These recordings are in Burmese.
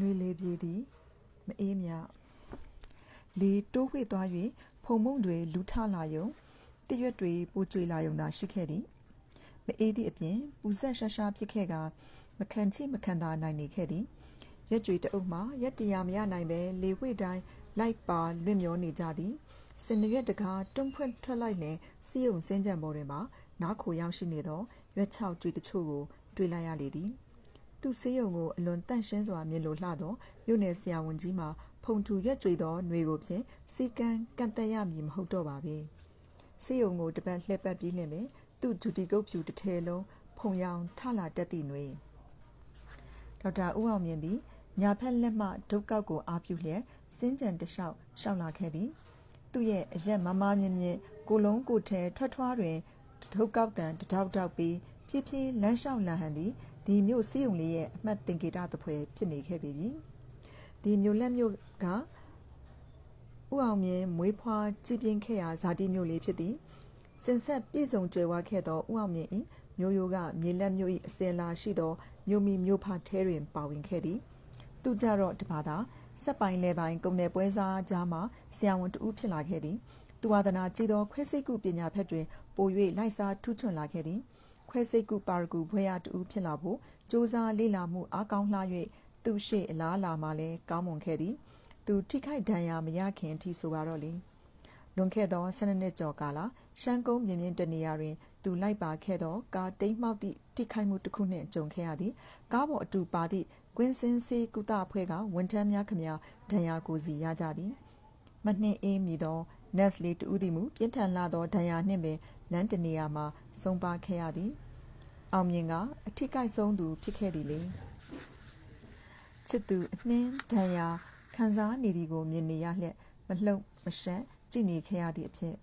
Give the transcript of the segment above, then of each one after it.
နှွေလေပြေသည် မအေးမြလေတိုးဝှေ့သွား၍ဖုန်မှုန့်တွေလူထလာရုံသစ်ရွက်တွေပိုကြွေလာရုံသာရှိခဲ့သည်မအေးသည့်အပြင်ပူစပ်ရှားရှားဖြစ်ခဲ့ကာမခံချိမခံသာနိုင်နေခဲ့သည်ရွက်ကြွေတစ်အုပ်မှာရပ်တည်ရာမရနိုင်ဘဲလေဝှေ့တိုင်းလိုက်ပါလွင့်မျောနေကြသည်စင်နာရွက်တစ်ကားတွန်းဖွင့်ထွက်လိုက်လျှင်ဆေးရုံစင်္ကြံပေါ်တွင်ပါနားခိုရောက်ရှိနေသောရွက်ခြောက်ကြွေတစ်ချို့ကိုတွေ့လိုက်ရလေသည် သူ့ဆေးရုံကိုအလွန်သန့်ရှင်းစွာမြင်လိုလှသောမြို့နယ်ဆရာဝန်ကြီးမှာဖုန်ထူရွက်ကြွေသောနွေကိုဖြင့်စည်းကမ်းကန့်သတ်ရမည်မဟုတ်တော့ပါပေ။ဆေးရုံကိုတစ်ပတ်လှည့်ပတ်ပြီးလျှင်ပင်သူ့ဂျူတီကုတ်ဖြူတစ်ထည်လုံးဖုန်ရောင်ထလာတတ်သည့်နွေဒေါက်တာဦးအောင်မြင့်သည်ညာဘက်လက်မဒုတ်ကောက်ကိုအားပြုလျက်စင်္ကြံတစ်လျှောက်လျှောက်လာခဲ့သည်သူ့ရဲ့အရပ်မားမားမြင့်မြင့်ကိုယ်လုံးကိုယ်ထဲထွားထွားတွင်ဒုတ်ကောက်သံတစ်တောက်တောက်ပေးဖြည်းဖြည်းလမ်းလျှောက်လာဟန်သည် ဒီမြို့ဆေးရုံလေးရဲ့အမှတ်သင်္ကေတသဖွယ်ဖြစ်နေခဲ့ပေပြီ။ဒီမြို့လတ်မြို့ကဦးအောင်မြင့်မွေးဖွားကြီးပြင်းခဲ့ရာဇာတိမြို့လေးဖြစ်သည်စဉ်ဆက်ပြည့်စုံကြွယ်ဝခဲ့သောဦးအောင်မြင့်၏မျိုးရိုးကမြေလတ်မြို့၏အစဉ်အလာရှိသောမြို့မိမြို့ဖထဲတွင်ပါဝင်ခဲ့သည်သူကြတော့တစ်ဖာသာစက်ပိုင်လယ်ပိုင်ကုန်သည်ပွဲစားကြားမှဆရာဝန်တစ်ဦးဖြစ်လာခဲ့သည်သူဝါသနာကြီးသောခွဲစိတ်ကုပညာဘက်တွင်ပို၍လိုက်စားထူးချွန်လာခဲ့သည် ခွဲစိတ်ကုပါရဂူဘွဲ့ရတစ်ဦးဖြစ်လာဖို့ကြိုးစားလေ့လာမှုအားကောင်းလှ၍သူ့ရှေ့အလားအလာမှာလည်းကောင်းမွန်ခဲ့သည်သူထိခိုက်ဒဏ်ရာမရခင်အထိဆိုပါတော့လေ။လွန်ခဲ့သော၁၂နှစ်ကျော်ကာလရှမ်းကုန်းပြင်မြင့်တစ်နေရာတွင်သူလိုက်ပါခဲ့သောကားတိမ်းမှောက်သည့်ထိခိုက်မှုတစ်ခုနှင့်ကြုံခဲ့ရသည်ကားပေါ်အတူပါသည့်ကွင်းဆင်းဆေးကုသအဖွဲ့ကဝန်ထမ်းများခင်များဒဏ်ရာကိုယ်စီရကြသည်မနှင်းအေးမည်သော နယ်စ်လေးတစ်ဦးသည်မူပြင်းထန်လှသောဒဏ်ရာနှင့်ပင်လမ်းတစ်နေရာမှာဆုံးပါးခဲ့ရသည်အောင်မြင့်ကအထိခိုက်ဆုံးသူဖြစ်ခဲ့သည်လေ။ချစ်သူအနှင်းဒဏ်ရာခံစားနေသည်ကိုမြင်နေရလျက်မလှုပ်မရှက်ကြည့်နေခဲ့ရသည့်အဖြစ်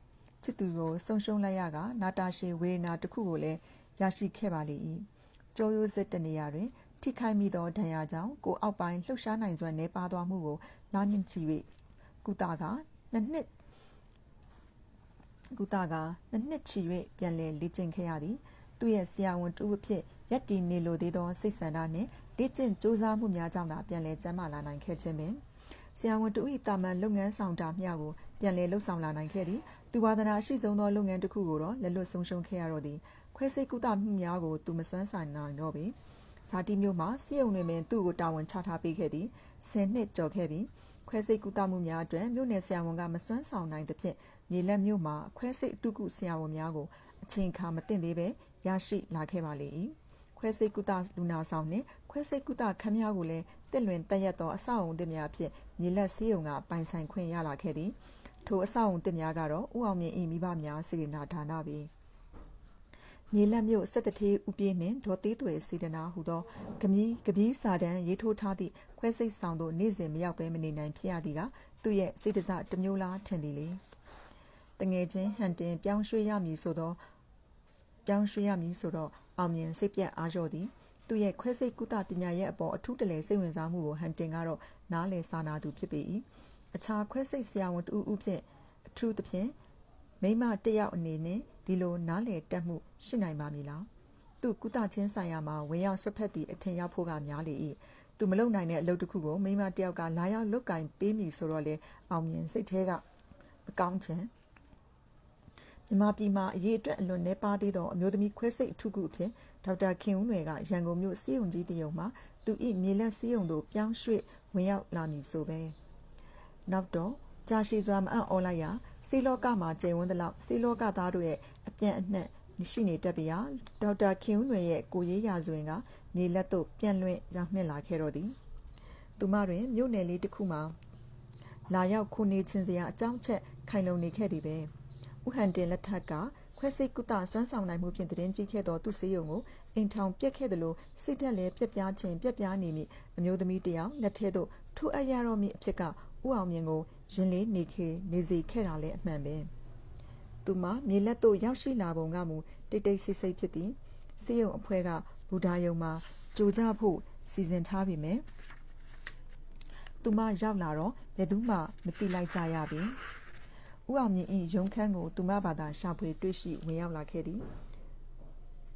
ချစ်သူကိုဆုံးရှုံးလိုက်ရကာနာတာရှည်ဝေဒနာတစ်ခုကိုလည်းရရှိခဲ့ပါလေ၏။ကျောရိုးစစ်တစ်နေရာတွင်ထိခိုက်မိသောဒဏ်ရာကြောင့်ကိုယ်အောက်ပိုင်းလှုပ်ရှားနိုင်စွမ်းနည်းပါးသွားမှုကိုလနဲ့ချီ၍ကုသကာနှစ်နှစ် ချီ၍ပြန်လည်လေ့ကျင့်ခဲ့ရသည်သူ့ရဲ့ဆရာဝန်တစ်ဦးအဖြစ်ရပ်တည်နေလိုသေးသောစိတ်ဆန္ဒနှင့်လေ့ကျင့်ကြိုးစားမှုများကြောင့်သာပြန်လည်ကျန်းမာလာနိုင်ခဲ့ခြင်းပင်ဆရာဝန်တစ်ဦး၏သာမန်လုပ်ငန်းဆောင်တာမျှကိုပြန်လည်လုပ်ဆောင်လာနိုင်ခဲ့သည်သူဝါသနာအရှိဆုံးသောလုပ်ငန်းတစ်ခုကိုတော့လက်လွှတ်ဆုံးရှုံးခဲ့ရတော့သည်ခွဲစိတ်ကုသမှုများကိုသူမစွမ်းဆောင်နိုင်တော့ပေဇာတိမြို့မှာဆေးရုံတွင်ပင်သူ့ကိုတာဝန်ချထားပေးခဲ့သည်ဆယ်နှစ်ကျော်ခဲ့ပြီခွဲစိတ်ကုသမှုများအတွက်မြို့နယ်ဆရာဝန်ကမစွမ်းဆောင်နိုင်သဖြင့် မြေလတ်မြို့မှာခွဲစိတ်အထူးကုဆရာဝန်များကိုအချိန်အခါမသင့်သေးဘဲရရှိလာခဲ့ပါလေ၏။ခွဲစိတ်ကုသလူနာဆောင်နှင့်ခွဲစိတ်ကုသခန်းများကိုလည်းသင့်လွင်သင့်လျက်သောအဆောက်အအုံသစ်များဖြင့်မြေလတ်ဆေးရုံကပိုင်ဆိုင်ခွင့်ရလာခဲ့သည်ထိုအဆောက်အအုံသစ်များကတော့ဦးအောင်မြင့်၏မိဘများစေတနာဌာနပေ။မြေလတ်မြို့ဆက်သူဌေးဦးပြည့်နှင့်ဒေါ်သေးသွယ်စေတနာဟူသောကဗျီးစာတမ်းရေးထိုးထားသည့်ခွဲစိတ်ဆောင်သို့နေ့စဉ်မရောက်ဘဲမနေနိုင်ဖြစ်ရသည်ကသူ့ရဲ့စေ့တစတစ်မျိုးလားထင်သည်လေ။ သူငယ်ချင်းဟန်တင်ပြောင်းရွှေ့ရမည်ဆိုတော့အောင်မြင့်စိတ်ပျက်အားလျော့သည်သူ့ရဲ့ခွဲစိတ်ကုသပညာရပ်အပေါ်အထူးတလည်စိတ်ဝင်စားမှုကိုဟန်တင်ကတော့နားလည်စာနာသူဖြစ်ပေ၏။အခြားခွဲစိတ်ဆရာဝန်တစ်ဦးဦးဖြင့်အထူးသဖြင့်မိန်းမတစ်ယောက်အနေနှင့်ဒီလိုနားလည်တတ်မှုရှိနိုင်ပါမည်လားသူကုသခြင်းဆိုင်ရာမှာဝင်ရောက်စွက်ဖက်သည်အထင်ရောက်ဖို့ကများလေ၏။သူမလုပ်နိုင်တဲ့အလုပ်တစ်ခုကိုမိန်းမတစ်ယောက်ကလာရောက်လုပ်ကိုင်ပေးမည်ဆိုတော့လည်းအောင်မြင့်စိတ်ထဲကမကောင်းချင်။ မြန်မာပြည်မှာအရေအတွက်အလွန်နည်းပါးသေးသောအမျိုးသမီးခွဲစိတ်အထူးကုအဖြစ်ဒေါက်တာခင်ဦးနွယ်ကရန်ကုန်မြို့ဆေးရုံကြီးတစ်ရုံမှသူ၏မြေလတ်ဆေးရုံသို့ပြောင်းရွှေ့ဝင်ရောက်လာမည်ဆိုပဲနောက်တော့ကြာရှည်စွာမအံ့သြလိုက်ရဆေးလောကမှာကျယ်ဝန်းသလောက်ဆေးလောကသားတို့ရဲ့အပျံ့အနှံ့ရှိနေတတ်ပေရာဒေါက်တာခင်ဦးနွယ်ရဲ့ကိုယ်ရေးရာဇဝင်ကမြေလတ်သို့ပျံ့လွင့်ရောက်နှင့်လာခဲ့တော့သည်သူမတွင်မြို့နယ်လေးတစ်ခုမှာလာရောက်ခိုနေချင်စရာအကြောင်းအချက်ခိုင်လုံနေခဲ့သည်ပဲ ဦးဟန်တင်လက်ထက်ကခွဲစိတ်ကုသစွမ်းဆောင်နိုင်မှုဖြင့်သတင်းကြီးခဲ့သောသူ့ဆေးရုံကိုအိမ်ထောင်ပျက်ခဲ့သလိုစိတ်ဓာတ်လည်းပျက်ပြားချင်ပျက်ပြားနေမည့်အမျိုးသမီးတစ်ယောက်လက်ထဲသို့ထိုးအပ်ရတော့မည့်အဖြစ်ကဦးအောင်မြင့်ကိုရင်လေးနေစေခဲ့တာလည်းအမှန်ပဲသူမမြေလတ်သို့ရောက်ရှိလာပုံကမူတိတ်တိတ်ဆိတ်ဆိတ်ဖြစ်သည်ဆေးရုံအဖွဲ့ကဘူတာရုံမှာကြိုကြဖို့စီစဉ်ထားပေမယ့်သူမရောက်လာတော့ဘယ်သူမှမသိလိုက်ကြရပေ ဦးအောင်မြင့်၏ရုံးခန်းကို သူမဘာသာရှာဖွေတွေ့ရှိဝင်ရောက်လာခဲ့သည်။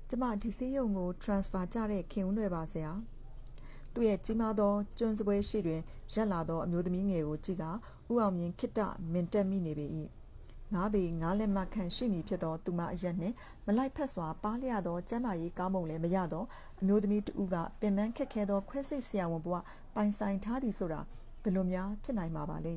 ကျွန်မဒီဆေးရုံကိုထရန်စဖာကျတဲ့ခင်ဦးနွယ်ပါဆရာသူ့ရဲ့ကြီးမားသောကျွန်းစပွဲရှိတွင်ရပ်လာသောအမျိုးသမီးငယ်ကိုကြည့်ကာဦးအောင်မြင်ခိတ္တမင်တက်မိနေပေ၏ငါးပေငါးလက်မှခန့်ရှိမည်ဖြစ်သောသူမအရက်နှင့်မလိုက်ဖက်စွာပါလျသောကျမ်းမာရေးကောင်းမုံလည်းမရသောအမျိုးသမီးတဦးကပင်ပန်းခက်ခဲသောခွဲစိတ်ဆရာဝန်ဘဝပိုင်ဆိုင်ထားသည်ဆိုတာဘယ်လိုများဖြစ်နိုင်မှာပါလဲ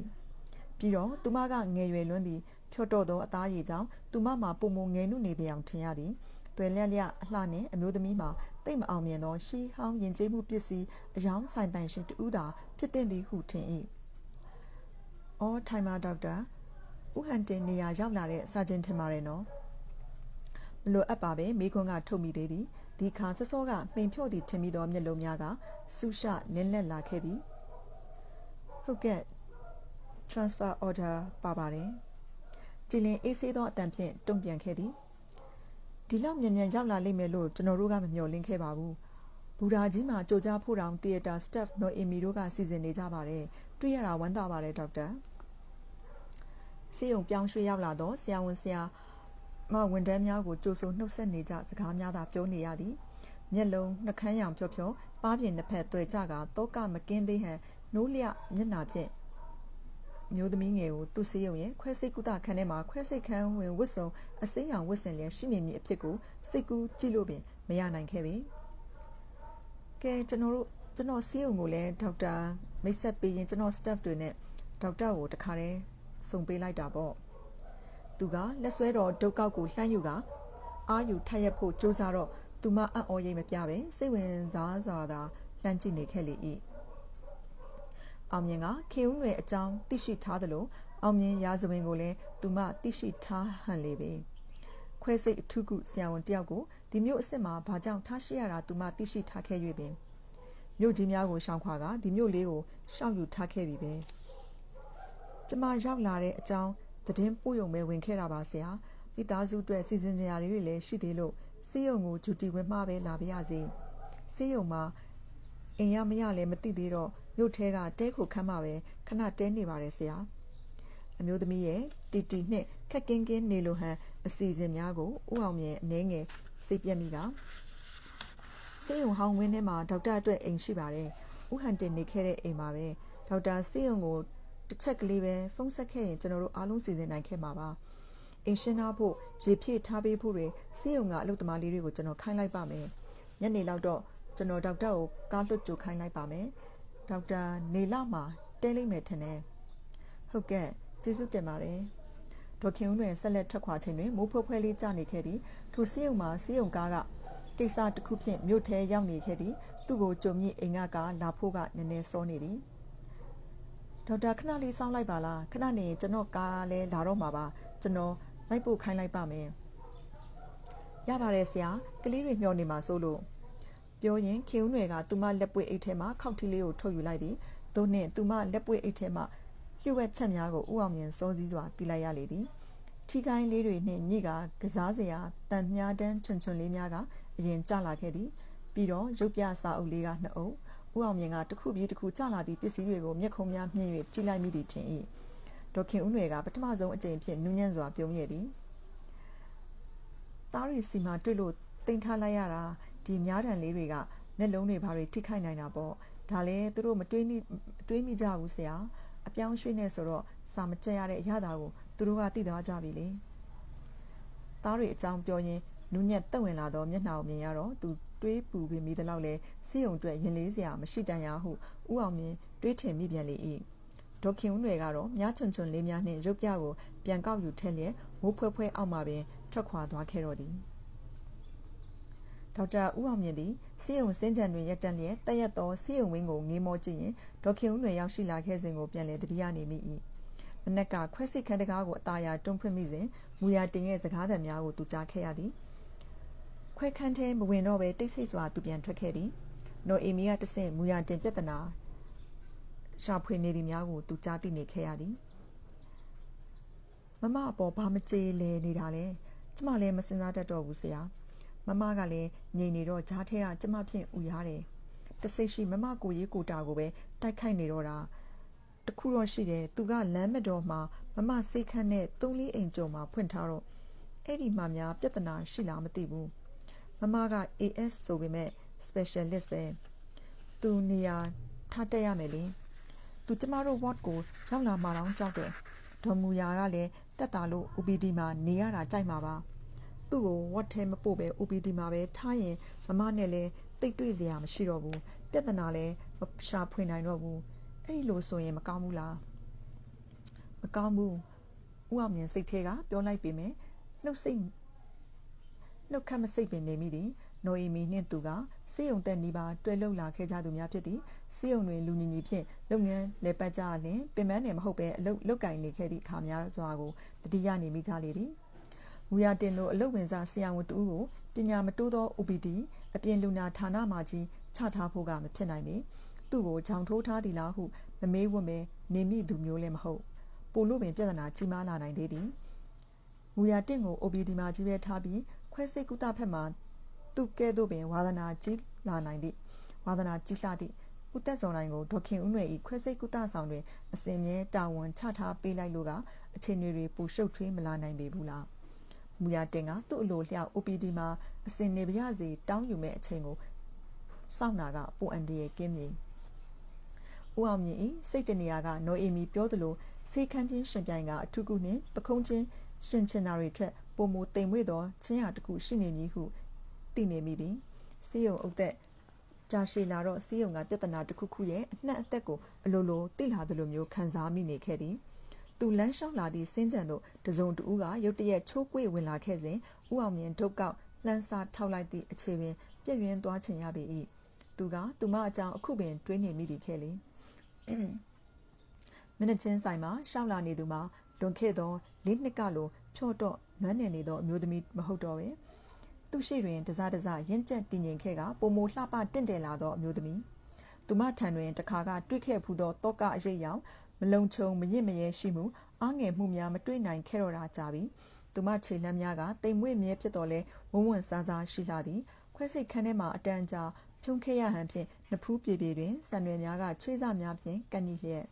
ပြီးတော့သူမကငယ်ရွယ်လွန်းသည်ဖြော့တော့သောအသားရည်ကြောင့်သူမမှာပုံမငယ်နုနေတဲ့အထင်ရသည်တွယ်လျက်လျအလှနှင့်အမျိုးသမီးမှာတိတ်မအောင်မြင်သောရှီဟောင်းယဉ်ကျေးမှုပစ္စည်းအယောင်ဆိုင်ပိုင်ရှင်တူသာဖြစ်တဲ့သည်ဟုထင်၏အော်ထိုင်မာဒေါက်တာဥဟန်တင်နေရာရောက်လာတဲ့စာကျင်ထင်ပါတယ်နော်မလိုအပ်ပါပဲမိခွန်းကထုတ်မိသေးသည်ဒီခါစောစောကမှိန်ဖြော့သည်ထင်မိသောမျက်လုံးများကဆူရှလင်းလက်လာခဲ့ပြီဟုတ်ကဲ့ transfer order ပါပါတယ်ကြည်လင်အေးဆေးသောအတန်ဖြင့်တုံ့ပြန်ခဲ့သည်ဒီလောက်မြန်မြန်ရောက်လာလိမ့်မယ်လို့ကျွန်တော်တို့ကမမျှော်လင့်ခဲ့ပါဘူးဘူရာကြီးမှာကြိုကြားဖို့တောင်တီယတာစတက်နော်အီမီတို့ကစီစဉ်နေကြပါတယ်တွေ့ရတာဝမ်းသာပါတယ်ဒေါက်တာစေယုံပြောင်းရွှေ့ရောက်လာတော့ဆရာဝန်ဆရာမဝန်တန်းများကိုကြိုဆိုနှုတ်ဆက်နေကြစကားများသာပြောနေရသည်မျက်လုံးနှကန်းရောင်ဖြောဖြောပါးပြင်နှစ်ဖက်တွေ့ကြကတောကမကင်းသေးဟန်နိုးလျမျက်နာဖြင့် မျိုးသမီးငယ်ကိုသူ့စေးရုံရဲ့ခွဲစိတ်ကုသခန်းထဲမှာခွဲစိတ်ခန်းဝင်ဝတ်စုံအစိမ်းရောင်ဝတ်ဆင်လျက်ရှိနေမည်အဖြစ်ကိုစိတ်ကူးကြည့်လို့ပင်မရနိုင်ခဲ့ပေကဲကျွန်တော်တို့ကျွန်တော်စေးရုံကိုလည်းဒေါက်တာမိတ်ဆက်ပေးရင်ကျွန်တော် staff တွေနဲ့ဒေါက်တာကိုတခါတည်းစုံပေးလိုက်တာပေါ့သူကလက်ဆွဲတော်ဒုတ်ကောက်ကိုလှမ်းယူကအာယူထက်ရက်ဖို့စူးစမ်းတော့သူမအံ့ဩရိပ်မပြပဲစိတ်ဝင်စားစွာသာလှမ်းကြည့်နေခဲ့လေ၏ အောင်မြင်ကခေဦးငွေအကြောင်းသိရှိထားသလိုအောင်မြင်ရာဇဝင်ကိုလည်းသူမသိရှိထားဟန်လေပဲခွဲစိတ်အထုကုဆရာဝန်တယောက်ကိုဒီမျိုးအစ်စ်မှာဘာကြောင့်ထားရှိရတာသူမသိရှိထားခဲ့၍ပင်မြို့ကြီးများကိုရှောင်ခွာကဒီမြို့လေးကိုရှောက်ယူထားခဲ့ပြီပဲကျမရောက်လာတဲ့အကြောင်းသတင်းပို့ရုံပဲဝင်ခဲ့တာပါဆရာမိသားစုအတွက်စီစဉ်စရာတွေလည်းရှိသေးလို့စေးရုံကိုဂျူတီဝင်မှပဲလာပါရစေစေးရုံမှာအိမ်ရမရလည်းမသိသေးတော့ မြို့ထဲကတဲခုခမ်းမှာပဲခဏတဲနေပါတယ်ဆရာအမျိုးသမီးရဲ့တီတီနှင့်ခက်ကင်းကင်းနေလိုဟန်အစီအစဉ်များကိုဥအောင်မြင်အနေငယ်စိတ်ပြက်မိကစေယုံဟောင်းဝင်းထဲမှာဒေါက်တာအတွက်အိမ်ရှိပါတယ်ဥဟန်တင်နေခဲ့တဲ့အိမ်မှာပဲဒေါက်တာစေယုံကိုတစ်ချက်ကလေးပဲဖုန်းဆက်ခဲ့ရင်ကျွန်တော်တို့အားလုံးစီစဉ်နိုင်ခဲ့မှာပါအင်ရှင်နာဖို့ရေဖြည့်ထားပေးဖို့တွေစေယုံကအလုပ်သမားလေးတွေကိုကျွန်တော်ခိုင်းလိုက်ပါမယ်ညနေလောက်တော့ကျွန်တော်ဒေါက်တာကိုကားလွတ်ကြိုခိုင်းလိုက်ပါမယ် ဒေါက်တာနေလမှာတဲလိမ့်မယ်ထင်တယ်ဟုတ်ကဲ့ကျေးဇူးတင်ပါတယ်ဒေါခင်ဦးတွင်ဆက်လက်ထွက်ခွာခြင်းတွင်မိုးဖွဲဖွဲလေးကျနေခဲ့သည်ထိုစီးရုံမှာစီးရုံကားကကိစ္စတစ်ခုဖြင့်မြို့ထဲရောက်နေခဲ့သည်သူ့ကိုကြုံမြင့်အိမ်ကကလာဖို့ကနည်းနည်းစောနေသည်ဒေါက်တာခဏလေးစောင့်လိုက်ပါလားခဏနေကျွန်တော်ကားလဲလာတော့မှာပါကျွန်တော်လိုက်ဖို့ခိုင်းလိုက်ပါမယ်ရပါတယ်ဆရာကလေးတွေမျှော်နေမှာစိုးလို့ ပြောရင်ခေဦးနွယ်ကသူမလက်ပွေအိတ်ထဲမှာခောက်ထီလေးကိုထုတ်ယူလိုက်သည်သို့နှင့်သူမလက်ပွေအိတ်ထဲမှလျှို့ဝှက်ချက်များကိုဥအောင်မြင်စောစည်းစွာတီးလိုက်ရလေသည်ထီကိုင်းလေးတွေနှင့်ညိကကစားစရာတန်မြားတန်းချွန်ချွန်လေးများကအရင်ကျလာခဲ့သည်ပြီးတော့ရုပ်ပြစာအုပ်လေးကနှစ်အုပ်ဥအောင်မြင်ကတစ်ခုပြီးတစ်ခုကျလာသည့်ပစ္စည်းတွေကိုမျက်ခုံးများမြင့်၍ကြည့်လိုက်မိသည်ထင်၏ဒေါခင်ဦးနွယ်ကပထမဆုံးအကြိမ်ဖြင့်နူးညံ့စွာပြုံးရသည်သားရီစီမှာတွေ့လို့တင်ထားလိုက်ရတာ ဒီများတန်လေးတွေကမျက်လုံးတွေဘာတွေထိခိုက်နိုင်တာပေါ့ဒါလည်းသူတို့မတွေးမိတွေးမိကြဘူးဆရာအပြောင်းရွှေ့နေဆိုတော့စာမကြက်ရတဲ့အရာတာကိုသူတို့ကသိသွားကြပြီလေသားတွေအကြောင်းပြောရင်းနူးညက်တက်ဝင်လာတော့မျက်နှာကိုမြင်ရတော့သူတွေးပူပြီးမိသလောက်လဲစီယုံအတွက်ရင်လေးစရာမရှိတန်ရဟုဥအောင်မြင်တွေးထင်မိပြန်လေ၏ဒေါခင်ဦးနွယ်ကတော့မြားချွန်ချွန်လေးများနှင့်ရုပ်ပြကိုပြန်ကောက်ယူထက်လျက်မိုးဖွဲဖွဲအောက်မှပင်ထွက်ခွာသွားခဲ့တော့သည် ဒေါက်တာဦးအောင်မြင့်သည်ဆေးရုံစင်းကြံတွင်ရက်တန့်လျက်တက်ရက်သောဆေးရုံဝင်းကိုငေးမောကြည့်ရင်ဒေါခင်ဦးတွင်ရောက်ရှိလာခဲ့စဉ်ကိုပြန်လည်တတိယနေမိ၏မနက်ကခွဲစိတ်ခန်းတကားကိုအသာယာတွန်းဖွင့်မိစဉ်မူရတင်ရဲ့စကားသံများကိုသူကြားခဲ့ရသည်ခွဲခန်းထဲမဝင်တော့ဘဲတိတ်ဆိတ်စွာသူပြန်ထွက်ခဲ့သည်နော်အေမီကတဆင့်မူရတင်ပြဿနာရှာဖွေနေသည်များကိုသူကြားသိနေခဲ့ရသည်မမအပေါ်ဘာမကြေလဲနေတာလဲကျမလည်းမစင်စားတတ်တော့ဘူးဆရာ မမကလည်းငြိမ်နေတော့ဂျားထဲကကျမဖြင့်ဥရတယ်တစိတ်ရှိမမကိုရေးကိုတာကိုပဲတိုက်ခိုက်နေတော့တာတခုတော့ရှိတယ်သူကလမ်းမတော်မှာမမစိတ်ခန့်နဲ့သုံးလေးအိမ်ကြုံမှာဖွင့်ထားတော့အဲ့ဒီမှာများပြဿနာရှိလားမသိဘူးမမက AS ဆိုပေမဲ့ specialist ပဲသူသူနေရာထားတက်ရမယ်လေသူကျမတို့ ward ကိုရောက်လာမှတော့ကြောက်တယ်ဒေါ်မူယာကလည်းတက်တာလို့ OPD မှာနေရတာကြိုက်မှာပါ သူ့ကို ward ထဲမပို့ပဲ OPD မှာပဲထားရင်မမနဲ့လည်းတိတ်တွေ့စရာမရှိတော့ဘူးပြဿနာလည်းမရှာဖွေနိုင်တော့ဘူးအဲ့ဒီလိုဆိုရင်မကောင်းဘူးလားမကောင်းဘူးဦးအောင်မြင်စိတ်ထဲကပြောလိုက်ပေမယ်နှုတ်စိတ်နှုတ်ခတ်မစိတ်ပင်နေမိသည်နော်အီမီနှင့်သူကစေယုံတက်နီးပါတွဲလှုပ်လာခဲ့ကြသူများဖြစ်သည်စေယုံတွင်လူညီညီဖြင့်လုပ်ငန်းလဲပတ်ကြလျင်ပင်ပန်းနယ်မဟုတ်ပဲအလုပ်လုပ်ကင်နေခဲ့သည့်အခါများစွာကိုတတိယနေမိကြလေသည် မူရတင်လိုအလုပ်ဝင်စားဆရာဝန်တူကိုပညာမတိုးသော OPD အပြင်လူနာဌာနမှကြီးချထားဖို့ကမဖြစ်နိုင်ပေသူ့ကိုဂျောင်ထိုးထားသည်လားဟုမမေးဝတ်မဲနေမိသူမျိုးလည်းမဟုတ်ပို့လို့ပင်ပြဿနာကြီးမားလာနိုင်သေးသည်မူရတင့်ကို OPD မှာကြီးပဲထားပြီးခွဲစိတ်ကုသဖက်မှာသူကဲ့သို့ပင်ဝါသနာကြီးလာနိုင်သည့်ဝါသနာကြီးလှသည့်ဦးသက်စောနိုင်ကိုဒေါခင်ဦးနွယ်၏ခွဲစိတ်ကုသဆောင်တွင်အစဉ်မြဲတာဝန်ချထားပေးလိုက်လို့ကအခြေအနေတွေပူရှုပ်ထွေးမလာနိုင်ပေဘူးလား မူရတင်ကသူ့အလိုလျောက် OPD မှာအစဉ်နေပါရစေတောင်းယူမဲ့အချိန်ကိုစောင့်နာကပူအန်ဒီရဲ့ကင်းမြေဦးအောင်မြင့်၏စိတ်တနေရာကနော်အီမီပြောသလိုစေခန်းချင်းရှင်ပြိုင်ကအထူးကုနှင့်ပခုံးချင်းရှင်ချင်နာတွေထက်ပုံမတိမ်မွေ့သောချင်းရတခုရှိနေမည်ဟုသိနေမိသည်စီယုံအုပ်သက်ကြာရှည်လာတော့စီယုံကပြဿနာတစ်ခုခုရဲ့အနှံ့အသက်ကိုအလိုလိုသိလာသလိုမျိုးခံစားမိနေခဲ့သည် သူလမ်းလျှောက်လာသည့်စင်းကြံသို့တစုံတူကရုတ်တရက်ချိုးကွေ့ဝင်လာခဲ့စဉ်ဥအောင်မြင်ဒုတ်ကောက်လှမ်းစားထောက်လိုက်သည့်အခြေပင်ပြည့်ရင်းသွားချင်ရပေ၏သူကသူမအကြောင်းအခုပင်တွေးနေမိသည်ခဲ့လေမင်းချင်းဆိုင်မှာရှောက်လာနေသူမှာလွန်ခဲ့သောလေးနှစ်ကလိုဖြော့တော့နွမ်းနယ်နေသောအမျိုးသမီးမဟုတ်တော့ပဲသူရှိတွင်တစားတစားရင့်ကျက်တည်ငြိမ်ခဲ့ကပုံမိုလှပတင့်တယ်လာသောအမျိုးသမီးသူမထံတွင်တခါကတွေ့ခဲ့ဖူးသောတောကအရေးရောင် မလုံခြုံမရင့်မရဲရှိမှုအားငယ်မှုများမတွေ့နိုင်ခဲ့တော့တာကြပြီသူမခြေလှမ်းများကတိမ်မွေ့မြဲဖြစ်တော်လဲဝုံဝံစားစားရှိလာသည်ခွဲစိတ်ခန်းထဲမှအတန်းကြာဖြုံခဲ့ရဟန်ဖြင့်နဖူးပြေပြေတွင်ဆံရွယ်များကချွေးစများဖြင့်ကန့်ညီလျက်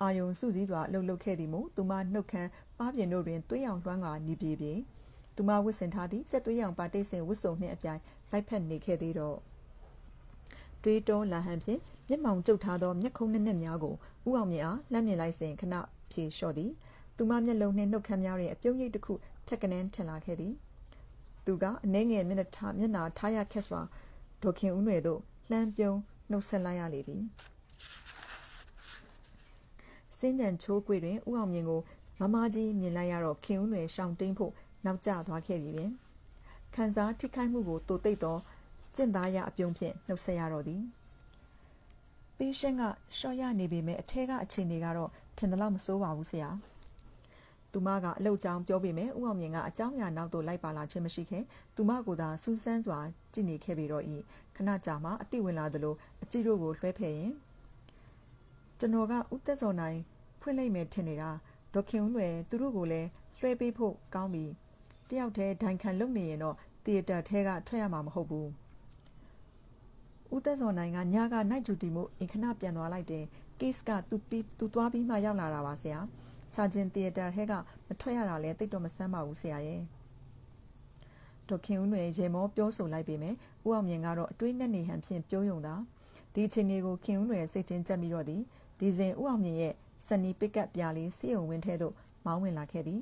အာယုံစုစည်းစွာလှုပ်လှုပ်ခဲ့သည်မို့သူမနှုတ်ခမ်းပါးပြင်တို့တွင်သွေးရောင်လွှမ်းကာနီးပြေပြေသူမဝတ်ဆင်ထားသည့်ကြက်သွေးရောင်ပါတိတ်ဆင်ဝတ်စုံနှင့်အပြိုင်လိုက်ဖက်နေခဲ့သေးတော့ တွေးတောလာဟန်ဖြင့်မျက်မှောင်ကျုပ်ထားသောမျက်ခုံးနှစ်နှစ်များကိုဥအောင်မြင့်အားလှမ်းမြင်လိုက်စဉ်ခဏဖြေလျှော့သည်သူမမျက်လုံးနှင့်နှုတ်ခမ်းများတွင်အပြုံးရိပ်တစ်ခုဖြက်ကနန်းထင်လာခဲ့သည်သူကအနှဲငယ်မျက်နှာထားမျက်နှာထားရခက်စွာဒေါခင်ဦးနွယ်သို့လှမ်းပြုံးနှုတ်ဆက်လိုက်ရလေသည်စင်းကြံချိုးကွေတွင်ဥအောင်မြင့်ကိုမမကြီးမြင်လိုက်ရတော့ခင်ဦးနွယ်ရှောင်တိန်ဖို့နောက်ကျသွားခဲ့ပြီပင်ခံစားထိခိုက်မှုကိုတိုသိပ်သော ကျင့်သားရအပြုံးဖြင့်နှုတ်ဆက်ရတော့သည်ပေးရှင်းကရှော့ရနေပေမဲ့အထက်ကအခြေအနေကတော့ထင်သလောက်မစိုးပါဘူးဆရာသူမကအလုတ်ကြောင်ပြောပေမဲ့ဥအောင်မြင့်ကအကြောင်းအရာနောက်သို့လိုက်ပါလာခြင်းမရှိခဲ့သူမကသာစူးစမ်းစွာကြည့်နေခဲ့ပြီးတော့ဤခဏကြာမှအတိဝင်လာသလိုအကြည့်တို့ကိုလွှဲဖယ်ရင်ကျွန်တော်ကဥသက်စော်နိုင်ဖွင့်လိုက်မယ်ထင်နေတာဒေါခင်ဦးလွယ်သူတို့ကိုလည်းလွှဲပေးဖို့ကောင်းပြီတယောက်တည်းဒိုင်ခံလုပ်နေရင်တော့သီယတာထဲကထွက်ရမှာမဟုတ်ဘူး ဦးသက်စော်နိုင်ကညကနိုင်ဂျူတီမို့အင်ခဏပြန်သွားလိုက်တယ်ကိစ်ကသူပြီးသူသွားပြီးမှရောက်လာတာပါဆရာစာချင်းသီယတာထဲကမထွက်ရတာလဲတိတ်တော့မဆန်းပါဘူးဆရာရဲ့ဒေါခင်ဦးနွယ်ရေမောပြောဆိုလိုက်ပေမဲ့ဦးအောင်မြင့်ကတော့အတွေးနဲ့နေဟန်ဖြင့်ပြုံးယုံတာဒီအချိန်လေးကိုခင်ဦးနွယ်စိတ်ချင်းကြက်ပြီးတော့သည်ဒီစဉ်ဦးအောင်မြင့်ရဲ့စနီပစ်ကပ်ပြားလေးစီယုံဝင်းထဲသို့မောင်းဝင်လာခဲ့သည်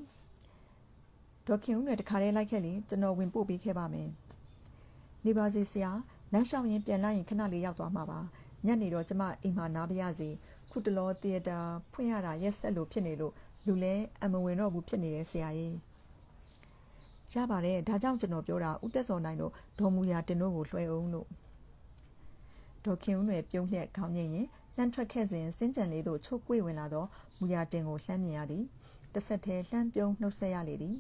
ဒေါခင်ဦးနဲ့တခါတည်းလိုက်ခဲ့ရင်ကျွန်တော်ဝင်ပို့ပေးခဲ့ပါမယ်နေပါစေဆရာ လမ်းလျှောက်ရင်ပြန်လိုက်ရင်ခဏလေးရောက်သွားမှာပါညနေတော့ကျမအိမ်မှာနားပါရစေခုတလောတီယတာဖွင့်ရတာရက်ဆက်လို့ဖြစ်နေလို့လူလဲအမဝင်တော့ဘူးဖြစ်နေတယ်ဆရာကြီးရပါတယ်ဒါကြောင့်ကျွန်တော်ပြောတာဦးသက်စော်နိုင်တို့ဒေါ်မူယာတင်တို့ကိုလွှဲအောင်လို့ဒေါ်ခင်ဦးနယ်ပြုံးလျက်ခေါင်းငိမ့်ရင်လှမ်းထွက်ခဲ့စဉ်စင်းကြံလေးသို့ချုပ်ကွေ့ဝင်လာသောမူယာတင်ကိုလှမ်းမြင်ရသည်တစ်ဆက်တည်းလှမ်းပြုံးနှုတ်ဆက်ရလေသည်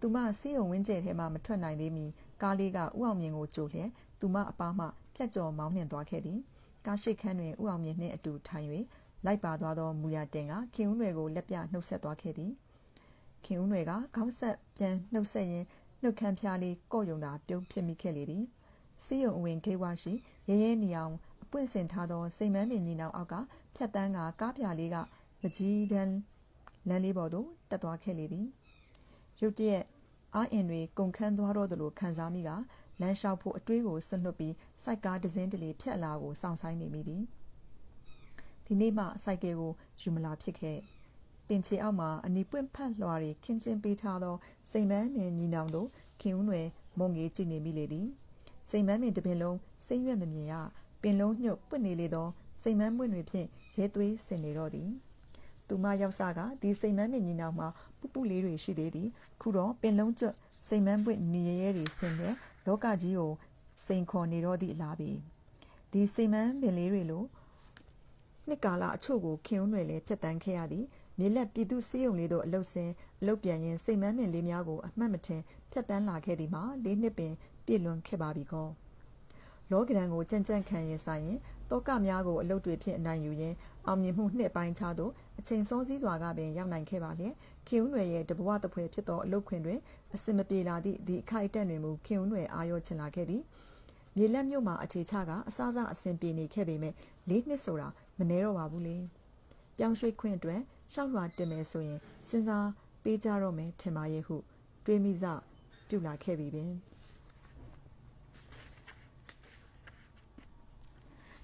သူမစီးုံဝင်းကျဲထဲမှမထွက်နိုင်သေးမီကားလေးကဥအောင်မြင့်ကိုကြိုလျက် သူမအပားမှဖြတ်ကျော်မောင်းနှင်သွားခဲ့သည်ကားရှိတ်ခန်းတွင်ဥအောင်မြင့်နှင့်အတူထိုင်၍လိုက်ပါသွားသောမူရတင်ကခင်ဦးနွယ်ကိုလက်ပြနှုတ်ဆက်သွားခဲ့သည်ခင်ဦးနွယ်ကခေါင်းဆက်ပြန်နှုတ်ဆက်ရင်းနှုတ်ခမ်းဖျားလေးကော့ယုံသာပြုံးဖြစ်မိခဲ့လေသည်စီယုံအဝင်ခေဝါရှိရဲရဲနေအောင်အပွင့်စင်ထားသောစိန်မန်းပင်ညီနောင်အောက်ကဖြတ်တန်းကကားပြလေးကမကြီးတန်းလမ်းလေးပေါ်သို့တက်သွားခဲ့လေသည်ရုတ်တရက်အားအင်တွေကုန်ခန်းသွားတော့သလိုခံစားမိက လမ်းလျှောက်ဖို့အတွေးကိုစွန့်လွှတ်ပြီးစိုက်ကားတစ်စင်းတလေဖြတ်လာကိုစောင့်ဆိုင်းနေမိသည်ဒီနေ့မှစိုက်ကယ်ကိုယူမလာဖြစ်ခဲ့ပင်ချေအောက်မှအနီပွင့်ဖတ်လွှာတွေခင်းကျင်းပေးထားသောစိန်မန်းမြင်ညီနောင်တို့ခင်ဦးနွယ်မုံငေးကြည့်နေမိလေသည်စိန်မန်းမြင်တစ်ပင်လုံးစိမ့်ရွက်မမြင်ရပင်လုံးညှုပ်ပွင့်နေလေသောစိန်မန်းပွင့်တွေဖြင့်ရဲသွေးဆင်နေတော့သည်သူမရောက်စားကဒီစိန်မန်းမြင်ညီနောင်မှာပူပူလေးတွေရှိသေးသည်ခုတော့ပင်လုံးကျွတ်စိန်မန်းပွင့်နေရဲရဲတွေဆင်တဲ့ လောကကြီးကိုစိန်ခေါ်နေတော့သည့်အလားပေဒီစိန်မန်းပင်လေးတွေလိုနှစ်ကာလအချို့ကိုခင်ဦးနွယ်လည်းဖြတ်တန်းခဲ့ရသည်မြေလက်ပြည်သူစေးုံလေးတို့အလုတ်စင်အလုတ်ပြန်ရင်စိတ်မန်းမင်လေးများကိုအမှတ်မထင်ဖြတ်တန်းလာခဲ့သည်မှာလေးနှစ်ပင်ပြည့်လွန်ခဲ့ပါပြီကောလောကရန်ကိုကြံ့ကြံ့ခံရင်ဆိုင်ရင်တောကများကိုအလုတ်တွေဖြင့်အနိုင်ယူရင်း အောင်မြင်မှုနှစ်ပိုင်းခြားသို့အချိန်စောစည်းစွာကပင်ရောက်နိုင်ခဲ့ပါလျက်ခင်ဦးနွယ်ရဲ့တဘဝတပွဲဖြစ်သောအလုတ်ခွင်တွင်အစင်မပြေလာသည့်ဒီအခိုက်အတန့်တွင်မူခင်ဦးနွယ်အာရောချင်လာခဲ့သည်မြေလက်မြို့မှာအခြေချကအစအစအစဉ်ပြေနေခဲ့ပေမဲ့လေးနှစ်ဆိုတာမနှဲတော့ပါဘူးလေပြောင်းရွှေ့ခွင့်အတွက်ရှောက်လွှာတင်မယ်ဆိုရင်စဉ်းစားပေးကြတော့မယ်ထင်ပါရဲ့ဟု တွေးမိစပြုလာခဲ့ပြီပင်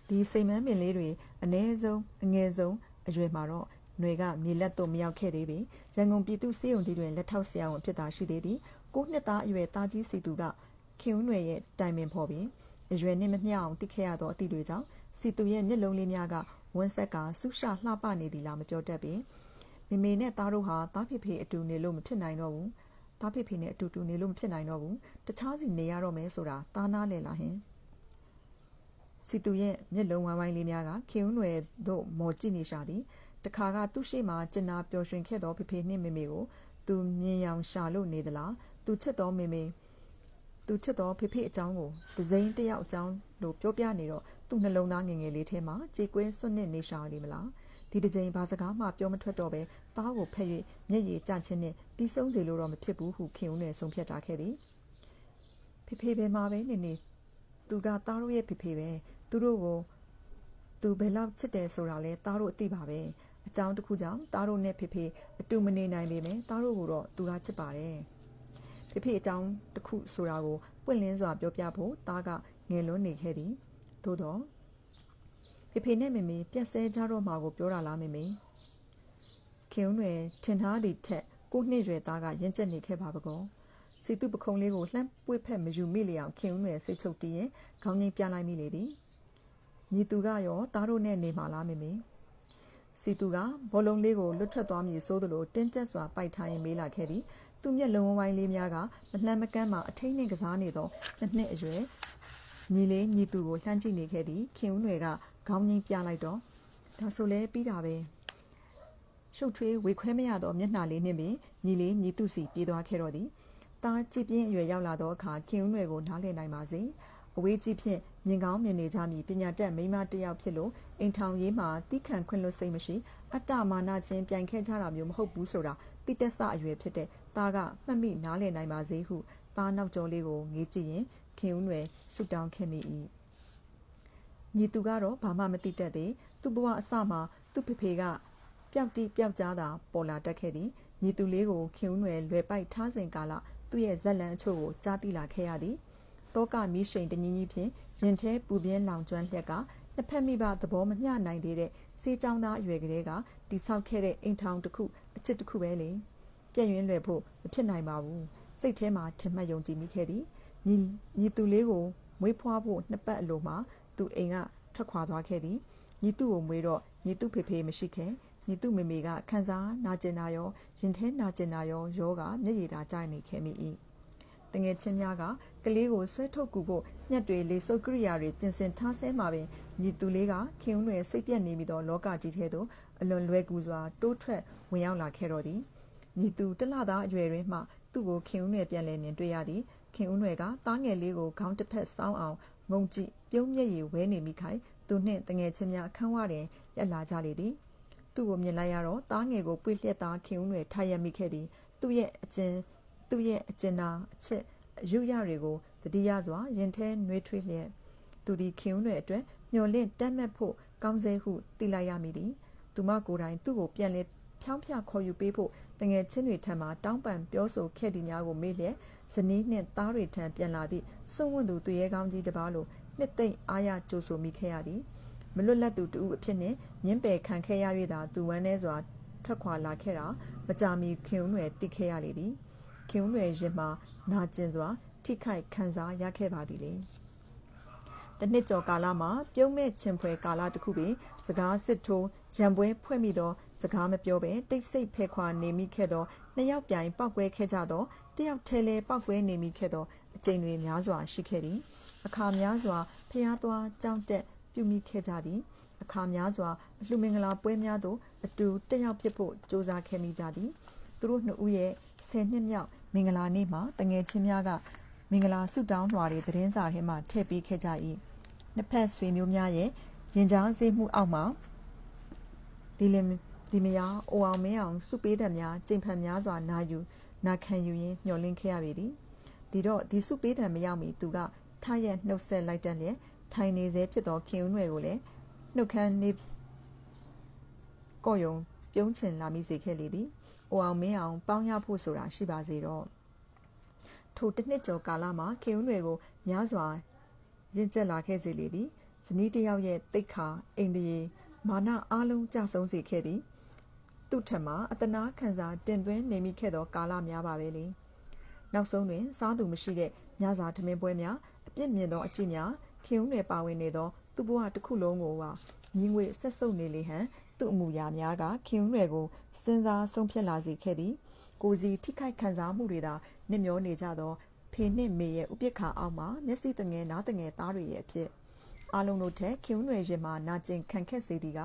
ဒီစိတ်မန်းပင်လေးတွေအ ਨੇ ဆုံးအငယ်ဆုံးအရွယ်မှာတော့ຫນွေကမြေလက်သို့မရောက်ခဲ့သေးပေရန်ကုန်ပြည်သူစေယုံကြီးတွင်လက်ထောက်ဆရာဝန်ဖြစ်တာရှိသေးသည်ကိုနှစ်သားအရွယ်သားကြီးစီသူကခင်ဦးຫນွေရဲ့တိုင်ပင်ဖော်ပြီးအရွယ်နှင့်မမျှအောင်တိခဲ့ရသောအသည့်တွေကြောင့်စီသူရဲ့မျက်လုံးလေးများကဝန်းဆက်ကဆူရှာလှပနေသည်လားမပြောတတ်ပေမေမေနဲ့သားတို့ဟာသားဖေဖေအတူနေလို့မဖြစ်နိုင်တော့ဘူးသားဖေဖေနဲ့အတူတူနေလို့မဖြစ်နိုင်တော့ဘူးတခြားစီနေရတော့မယ်ဆိုတာသားနာလေလားဟင် စီတူရဲ့မျက်လုံးဝိုင်းဝိုင်းလေးများကခင်ဦးနွယ်တို့မော်ကြည့်နေရှာသည်တခါကသူ့ရှိမှကျင်နာပျော်ရွှင်ခဲ့သောဖေဖေနှင့်မေမေကိုသူမြင်ရောင်ရှာလို့နေသလားသူချစ်တော်မေမေသူချစ်တော်ဖေဖေအကြောင်းကိုဒဇိန်တယောက်အကြောင်းလို့ပြောပြနေတော့သူ့နှလုံးသားငယ်ငယ်လေးထဲမှာကြေကွင်းစွန့်နစ်နေရှာလိမ့်မလားဒီတစ်ကြိမ်ဘာစကားမှပြောမထွက်တော့ပဲသားကိုဖက်၍မျက်ရည်ကျချင်းနဲ့ပြီးဆုံးစေလို့တော့မဖြစ်ဘူးဟုခင်ဦးနဲ့ဆုံးဖြတ်ထားခဲ့သည်ဖေဖေပဲမှာပဲနေနေ သူကသားတို့ရဲ့ဖေဖေပဲသူတို့ကိုသူဘယ်လောက်ချစ်တယ်ဆိုတာလဲသားတို့အသိပါပဲအကြောင်းတစ်ခုကြောင့်သားတို့နဲ့ဖေဖေအတူမနေနိုင်ပေမဲ့သားတို့ကိုတော့သူကချစ်ပါတယ်ဖေဖေအကြောင်းတစ်ခုဆိုတာကိုပွင့်လင်းစွာပြောပြဖို့သားကငယ်လွန်းနေခဲ့သည်သို့တော့ဖေဖေနဲ့မေမေပြက်ဆဲကြတော့မှာကိုပြောတာလားမေမေခင်ဦးနယ်ထင်ထားသည့်ထက်ကိုနှစ်ရွယ်သားကရင်ကျက်နေခဲ့ပါပကော စီတုပခုံလေးကိုလှမ်းပွေ့ဖက်မယူမိလေအောင်ခင်ဦးနယ်စိတ်ချုပ်တည်ရင်ခေါင်းငိမ့်ပြလိုက်မိလေသည်ညီသူကရောသားတို့နဲ့နေမှာလားမေမေစီတူကဘောလုံးလေးကိုလွတ်ထွက်သွားမည်ဆိုသလိုတင်းကျပ်စွာပိုက်ထားရင်မေးလာခဲ့သည်သူမျက်လုံးဝိုင်းလေးများကမလှမ်းမကမ်းမှအထိန်နှင့်ကစားနေသောနှစ်နှစ်အရွယ်ညီလေးညီသူကိုလှမ်းကြည့်နေခဲ့သည်ခင်ဦးနွယ်ကခေါင်းငင်းပြလိုက်တော့ဒါဆိုလဲပြီးတာပဲရှုပ်ထွေးဝေခွဲမရသောမျက်နှာလေးနှင့်ပင်ညီလေးညီသူစီပြေးသွားခဲ့တော့သည် တာကြည်ပြင်းအရွယ်ရောက်လာသောအခါခင်ဦးနွယ်ကိုနားလည်နိုင်ပါစေအဝေးကြီးဖြင့်မြင်ကောင်းမြင်နေကြမည်ပညာတတ်မိန်းမတစ်ယောက်ဖြစ်လို့အိမ်ထောင်ရေးမှာတိခန့်ခွင့်လွတ်စိတ်မရှိ အတ္တမာနချင်းပြိုင်ခဲ့ကြတာမျိုးမဟုတ်ဘူးဆိုတာတိတက်ဆအရွယ်ဖြစ်တဲ့သားကမှတ်မိနားလည်နိုင်ပါစေဟုသားနောက်ကျော်လေးကိုငေးကြည့်ရင်ခင်ဦးနွယ်ဆုတောင်းခဲ့မိ၏ညီသူကတော့ဘာမှမသိတတ်သေးသူ့ဘဝအစမှာသူ့ဖေဖေကပျောက်တိပျောက်ကြားသာပေါ်လာတတ်ခဲ့သည်ညီသူလေးကိုခင်ဦးနွယ်လွယ်ပိုက်ထားစဉ်ကာလ သူ့ရဲ့ဇက်လန်အချို့ကိုကြားသိလာခဲ့ရသည်တောကမီးရှိန်တညီညီဖြင့်ရင်ထဲပူပြင်းလောင်ကျွမ်းလျက်ကနှစ်ဖက်မိဘသဘောမမျှနိုင်သေးတဲ့စေးချောင်းသားအရွယ်ကလေးကတိဆောက်ခဲ့တဲ့အိမ်ထောင်တစ်ခုအချစ်တစ်ခုပဲလေပြည့်ရင်လွယ်ဖို့မဖြစ်နိုင်ပါဘူးစိတ်ထဲမှာထင်မှတ်ယုံကြည်မိခဲ့သည်ညီညီသူလေးကိုမွေးဖွားဖို့နှစ်ပတ်အလိုမှာသူအိမ်ကထွက်ခွာသွားခဲ့သည်ညီသူ့ကိုမွေးတော့ညီသူ့ဖေဖေမရှိခဲ့ ညီသူ့မေမေကခန်းစားနာကျင်နာရောရင်ထဲနာကျင်နာရောယောဂမျက်ရည်သာကျနေခဲ့မိ၏တငယ်ချင်းများကကလေးကိုဆွဲထုတ်ကူဖို့ညက်တွေလေစုပ်ကရိယာတွေပြင်ဆင်ထားဆဲမှာပင်ညီသူလေးကခင်ဦးနွယ်စိတ်ပြက်နေမိသောလောကကြီးထဲသို့အလွန်လွယ်ကူစွာတိုးထွက်ဝင်ရောက်လာခဲ့တော်သည်ညီသူတလသားအရွယ်တွင်မှသူ့ကိုခင်ဦးနွယ်ပြန်လည်မြင်တွေ့ရသည်ခင်ဦးနွယ်ကသားငယ်လေးကိုခေါင်းတစ်ဖက်စောင်းအောင်ငုံကြည့်ပြုံးမျက်ရည်ဝဲနေမိခိုင်သူနှင့်တငယ်ချင်းများအခန်းဝတွင်ရက်လာကြလေသည် သူ့ကိုမြင်လိုက်ရတော့သားငယ်ကိုပွေ့လျက်သားခင်ဦးနွယ်ထားရမိခဲ့သည်သူ့ရဲ့အကျဉ်သူ့ရဲ့အကျဉ်နာအချက်အယူရတွေကိုတတိယစွာရင်ထဲနှွေးထွေးလျက်သူသည်ခင်ဦးနွယ်အတွက်မျော်လင့်တမ်းမဲ့ဖို့ကောင်းစေဟုသိလိုက်ရမိသည်သူမကိုယ်တိုင်သူ့ကိုပြန်လဲဖြောင်းဖြခေါ်ယူပေးဖို့တငယ်ချင်းတွေထံမှတောင်းပန်ပြောဆိုခဲ့သည်များကိုမေ့လျက်ဇနီးနှင့်သားတွေထံပြန်လာသည့်စွန့်ဝတ်သူသူရဲကောင်းကြီးတစ်ပါးလိုနှစ်သိမ့်အားရကြိုဆိုမိခဲ့ရသည် မလွတ်လပ်သူတူအဖြစ်နှင့်ညင်းပယ်ခံခဲ့ရ၍သာသူဝမ်းနေစွာထွက်ခွာလာခဲ့တာမကြာမီခင်ဦးနယ်သိခဲ့ရလေသည်ခင်ဦးနယ်ရင်မှာနာကျင်စွာ ထိခိုက်ခံစားရခဲ့ပါသည်လေတနှစ်ကျော်ကာလမှာပြုံးမဲ့ချင်ဖွယ်ကာလတစ်ခုပင်စကားစစ်ထိုးရံပွဲဖွဲ့မိသောစကားမပြောဘဲတိတ်ဆိတ်ဖဲခွာနေမိခဲ့သောနှစ်ယောက်ပြိုင်ပောက်ကွဲခဲ့ကြသောတယောက်ထဲလဲပောက်ကွဲနေမိခဲ့သောအကျိန်တွေများစွာရှိခဲ့သည်အခါများစွာဖျားသွားကြောင်းတက် ပြုမိခဲ့ကြသည်အခါများစွာအလှမင်္ဂလာပွဲများသို့အတူတက်ရောက်ဖြစ်ဖို့ကြိုးစားခဲ့မိကြသည်သူတို့နှစ်ဦးရဲ့ဆယ်နှစ်မြောက်မင်္ဂလာနေ့မှာတငယ်ချင်းများကမင်္ဂလာဆုတောင်းလွှာတွေသတင်းစာထဲမှာထည့်ပေးခဲ့ကြ၏နှစ်ဖက်ဆွေမျိုးများရဲ့ရင်ကြားစေးမှုအောက်မှာဒီလင်ဒီမယာအိုအောင်မင်းအောင်စုပေးတဲ့များကျင့်ဖန်များစွာနာယူနာခံယူရင်းမျှော်လင့်ခဲ့ရပေသည်ဒီတော့ဒီစုပေးတဲ့မရောက်မီသူကထားရက်နှုတ်ဆက်လိုက်တဲ့လျက် ထိုင်နေစေဖြစ်သောခင်ဦးနွယ်ကိုလည်းနှုတ်ခမ်းနေကော့ယုံပြုံးချင်လာမိစေခဲ့လေသည်။အိုအောင်မင်းအောင်ပေါင်းရဖို့ဆိုတာရှိပါစေတော့။ထိုတစ်နှစ်ကျော်ကာလမှာခင်ဦးနွယ်ကိုများစွာရင့်ကျက်လာခဲ့စေလေသည်။ဇနီးတယောက်ရဲ့တိတ်ခါအိမ်တရေမာနအားလုံးကြဆုံးစေခဲ့သည်။သူ့ထက်မှအတနာခံစားတင်သွင်းနေမိခဲ့သောကာလများပါပဲလေ။နောက်ဆုံးတွင်စားသူမရှိတဲ့ညစာထမင်းပွဲများအပြစ်မြင်သောအကြည့်များ ခင်ဦးနယ်ပါဝင်နေသောသူ့ဘဝတစ်ခုလုံးကိုပါညီငွေဆက်ဆုပ်နေလေဟန်သူ့အမှုရာများကခင်ဦးနယ်ကိုစဉ်းစားဆုံးဖြတ်လာစေခဲ့သည်ကိုစီထိခိုက်ခံစားမှုတွေသာနစ်မျောနေကြသောဖေနှင့်မေရဲ့ဥပိ္ပခါအောက်မှာမျက်စိတငယ်နားတငယ်သားတွေရဲ့အဖြစ်အားလုံးတို့ထက်ခင်ဦးနယ်ရင်မှာနာကျင်ခံခက်စေသည်က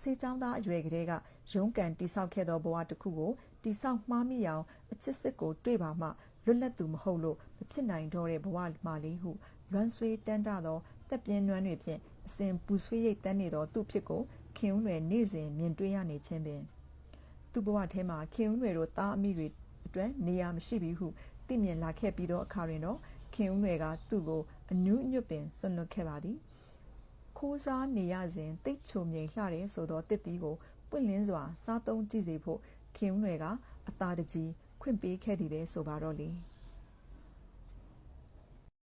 စေချောင်းသားအရွယ်ကလေးကရုံးကန်တိဆောက်ခဲ့သောဘဝတစ်ခုကိုတိဆောက်မှားမိအောင်အချစ်စစ်ကို တွေ့ပါမှလွတ်လပ်သူမဟုတ်လို့မဖြစ်နိုင်တော့တဲ့ဘဝမှလေးဟု လွမ်းဆွေးတန်းတသောသက်ပြင်းနွမ်းတွေဖြင့်အစဉ်ပူဆွေးရိတ်တန်းနေသောသူ့ဖြစ်ကိုခင်ဦးနယ်နေ့စဉ်မြင်တွေ့ရနေခြင်းပင်သူ့ဘဝထဲမှာခင်ဦးနယ်တို့သားအမိတွေအတွက်နေရာမရှိပြီဟုသိမြင်လာခဲ့ပြီးသောအခါတွင်တော့ခင်ဦးနယ်ကသူ့ကိုအနုညွတ်ပင်ဆွလွတ်ခဲ့ပါသည်ခိုးစားနေရစဉ်တိတ်ချုံမြိန်လှတဲ့ဆိုသောတစ်တီးကိုပွင့်လင်းစွာစားသုံးကြည့်စေဖို့ခင်ဦးနယ်ကအသာတကြီးခွင့်ပေးခဲ့သည်ပဲဆိုပါတော့လေ။